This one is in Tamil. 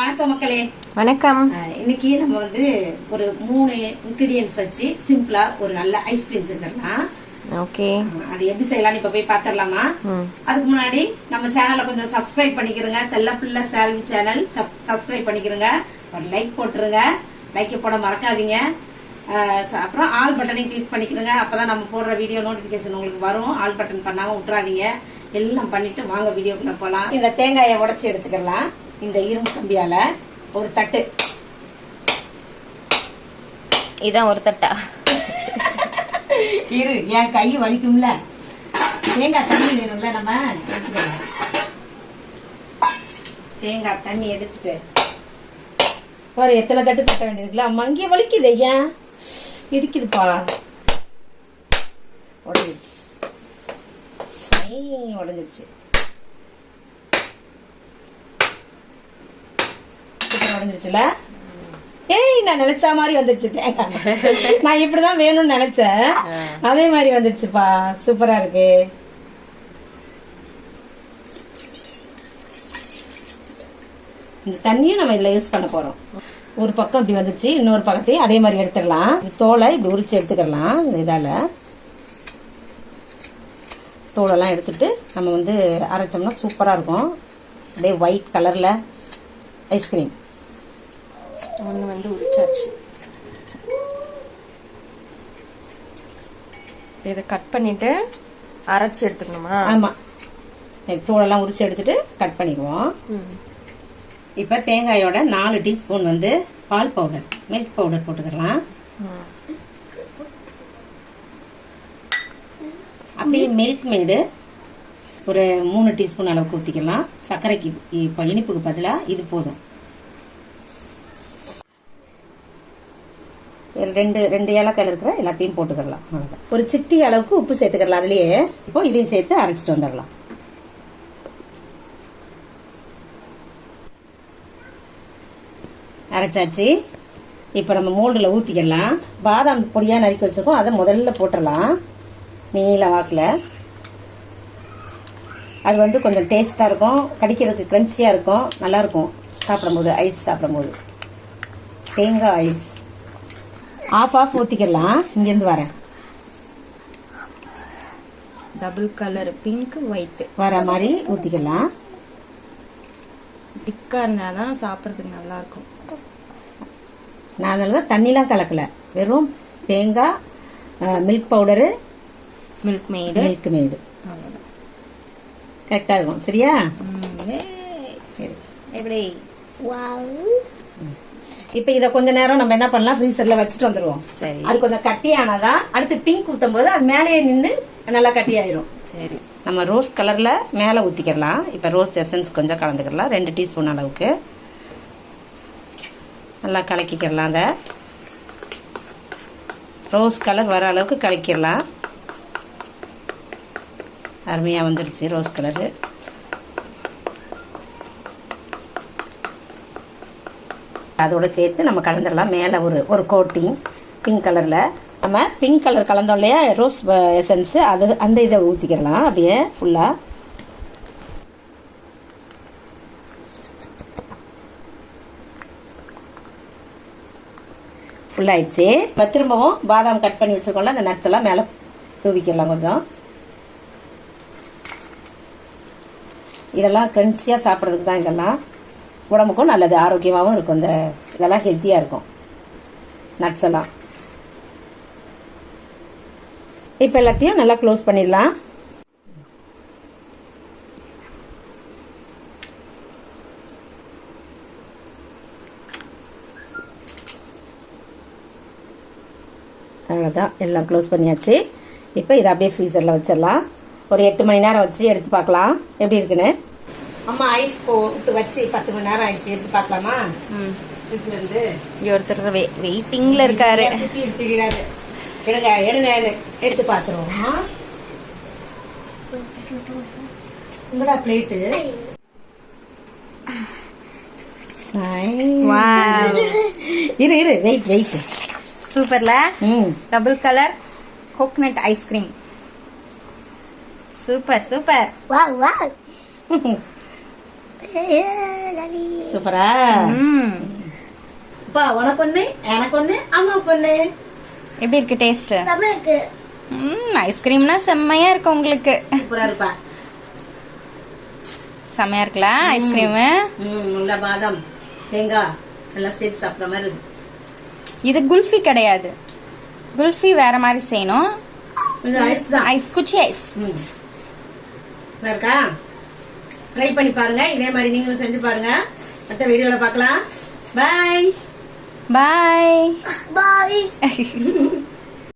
வணக்கம் மக்களே. வணக்கம். இன்னைக்கு நம்ம வந்து ஒரு மூணு இன்கிரியன்ஸ் வச்சு சிம்பிளா ஒரு நல்ல ஐஸ்கிரீம் செஞ்சிடலாம். ஓகே. அது எப்படி செய்யலாம்னு இப்ப போய் பாத்திரலாமா. அதுக்கு முன்னாடி நம்ம சேனலை கொஞ்சம் சப்ஸ்கிரைப் பண்ணிக்கிறங்க. செல்ல பிள்ளை சேல்வி சேனல் சப்ஸ்கிரைப் பண்ணிக்கிறங்க. ஒரு லைக் போட்டுருங்க. லைக் போட மறக்காதீங்க. அப்புறம் ஆல் பட்டனையும் கிளிக் பண்ணிக்கிறங்க. அப்பதான் நம்ம போடுற வீடியோ நோட்டிபிகேஷன் உங்களுக்கு வரும். ஆல் பட்டன் பண்ணாம விட்டுறாதீங்க. எல்லாம் பண்ணிட்டு வாங்க வீடியோக்குள்ள போலாம். இந்த தேங்காயை உடைச்சு எடுத்துக்கலாம். இந்த இரும்பு கம்பியால ஒரு தட்டு. இதான் ஒரு தட்டா? இரு என் கை வலிக்கும்ல. தேங்காய் தண்ணி வேணும்ல நம்ம? தேங்காய் தண்ணி எடுத்துட்டு. பாரு எத்தனை தட்டு தட்ட வேண்டியதுக்குல அம்மா இங்கே வலிக்குது ஐயா இடிக்குதுப்பா. உடஞ்சிருச்சு. உடஞ்சிருச்சு. உடஞ்சிருச்சுல ஏய் நான் நினைச்ச மாதிரி வந்துருச்சு. தேங்காய் நான் இப்படிதான் வேணும்னு நினைச்சேன். அதே மாதிரி வந்துருச்சுப்பா. சூப்பரா இருக்கு. இந்த தண்ணியும் நம்ம இதுல யூஸ் பண்ண போறோம். ஒரு பக்கம் இப்படி வந்துருச்சு இன்னொரு பக்கத்தையும் அதே மாதிரி எடுத்துடலாம். இது தோலை இப்படி உரிச்சு எடுத்துக்கலாம் இதால. தோலெல்லாம் எடுத்துட்டு நம்ம வந்து அரைச்சோம்னா சூப்பரா இருக்கும். அப்படியே ஒயிட் கலர்ல ஐஸ்கிரீம். ஒன்று வந்து உரிச்சாச்சு. இதை கட் பண்ணிட்டு அரைச்சி எடுத்துக்கணுமா? ஆமா. இந்த தோலெல்லாம் உரிச்சு எடுத்துட்டு கட் பண்ணிக்குவோம். இப்ப தேங்காயோட நாலு டீஸ்பூன் வந்து பால் பவுடர் மில்க் பவுடர் போட்டுக்கலாம். அப்படியே மில்க் மேடு ஒரு மூணு டீஸ்பூன் அளவுக்கு ஊத்திக்கலாம். சர்க்கரைக்கு இப்ப இனிப்புக்கு பதிலா இது போதும். ரெண்டு ரெண்டு ஏலக்காயில் இருக்கிற எல்லாத்தையும் போட்டுக்கலாம் அவ்வளவுதான். ஒரு சிட்டி அளவுக்கு உப்பு சேர்த்துக்கலாம் அதுலயே இப்போ இதையும் சேர்த்து அரைச்சிட்டு வந்துடலாம். அரைச்சாச்சு. இப்போ நம்ம மோல்டில் ஊற்றிக்கலாம் பாதாம் பொடியாக நறுக்கி வச்சிருக்கோம். அதை முதல்ல போட்டுடலாம். நீல வாக்கில். அது வந்து கொஞ்சம் டேஸ்ட்டாக இருக்கும். கடிக்கிறதுக்கு க்ரன்ச்சியாக இருக்கும். நல்லாயிருக்கும் சாப்பிடும்போது ஐஸ் சாப்பிடும்போது. தேங்காய் ஐஸ். ஆஃப் ஆஃப் ஊற்றிக்கலாம் இங்கேருந்து வரேன். டபுள் கலர் பிங்க் ஒயிட் வர மாதிரி ஊற்றிக்கலாம் திக்கா இருந்தாதான் சாப்பிட்றதுக்கு நல்லா இருக்கும் நான் அதனால தான் தண்ணிலாம் கலக்கல. வெறும் தேங்காய் மில்க் பவுடரு மில்க் மேடு மில்க் மேடு கரெக்டாக இருக்கும். சரியா? சரி. எப்படி? இப்போ இதை கொஞ்ச நேரம் நம்ம என்ன பண்ணலாம்? ஃப்ரீசர்ல வச்சுட்டு வந்துருவோம். சரி. அது கொஞ்சம் கட்டியானாதான் அடுத்து பிங்க் ஊத்தும் போது அது மேலேயே நின்று நல்லா கட்டியாயிரும். சரி. நம்ம ரோஸ் கலர்ல மேலே ஊத்திக்கலாம். இப்போ ரோஸ் எசன்ஸ் கொஞ்சம் கலந்துக்கலாம். ரெண்டு டீஸ்பூன் அளவுக்கு. நல்லா கலக்கிக்கலாம் அதை. ரோஸ் கலர் வர அளவுக்கு கலக்கிடலாம். அருமையாக வந்துருச்சு ரோஸ் கலரு அதோட சேர்த்து நம்ம கலந்துடலாம் மேலே ஒரு ஒரு கோட்டிங் பிங்க் கலரில் நம்ம பிங்க் கலர் கலந்தோம் இல்லையா? ரோஸ் எசன்ஸு uh, அது அந்த இதை ஊற்றிக்கிடலாம் அப்படியே ஃபுல்லாக ஃபுல் ஆயிடுச்சு. இப்போ திரும்பவும் பாதாம் கட் பண்ணி வச்சிருக்கோம்ல அந்த நட்ஸ் எல்லாம் மேலே தூவிக்கிடலாம் கொஞ்சம். இதெல்லாம் கிரன்ச்சியாக சாப்பிட்றதுக்கு தான் இதெல்லாம். உடம்புக்கும் நல்லது ஆரோக்கியமாகவும் இருக்கும். இந்த இதெல்லாம் ஹெல்த்தியாக இருக்கும். நட்ஸ் எல்லாம். இப்போ எல்லாத்தையும் நல்லா க்ளோஸ் பண்ணிடலாம். அவ்வளோதான் எல்லாம் க்ளோஸ் பண்ணியாச்சு. இப்போ இதை அப்படியே ஃப்ரீசரில் வச்சிடலாம். ஒரு எட்டு மணி நேரம் வச்சு எடுத்து பார்க்கலாம். எப்படி இருக்குன்னு? அம்மா ஐஸ் போட்டு வச்சு பத்து மணி நேரம் ஆயிடுச்சு. எடுத்து பார்க்கலாமா? ம். ஃப்ரிட்ஜ்ல இருந்து. ஒருத்தர் வெயிட்டிங்ல இருக்காரு. சுத்தி எடுத்துக்கிறாரு. எடுங்க எடுங்க. எடுத்து பாத்துருவோம் உங்களா பிளேட்டு. இரு இரு. வெயிட் வெயிட் சூப்பர்ல ம். Double colour coconut ice cream super super Wow, wow. சூப்பரா? அப்பா உனக்கு ஒண்ணு எனக்கு ஒண்ணு அம்மாவுக்கு ஒண்ணு. எப்படி இருக்கு டேஸ்ட் ம் ஐஸ்கிரீம்னா செம்மையா இருக்கு உங்களுக்கு. சூப்பரா இருப்பா. செம்மையா இருக்குல்ல ஐஸ்கிரீம் ம் நல்ல பாதாம் தேங்காய் எல்லாம் சேர்த்து சாப்பிட்ற மாதிரி இருக்கு. இது குல்ஃபி கிடையாது. குல்ஃபி வேற மாதிரி செய்யணும். இது ஐஸ் குச்சி ஐஸ் இருக்கா? ட்ரை பண்ணி பாருங்க. இதே மாதிரி நீங்களும் செஞ்சு பாருங்க. அடுத்த வீடியோல பார்க்கலாம். பாய் பாய் Bye.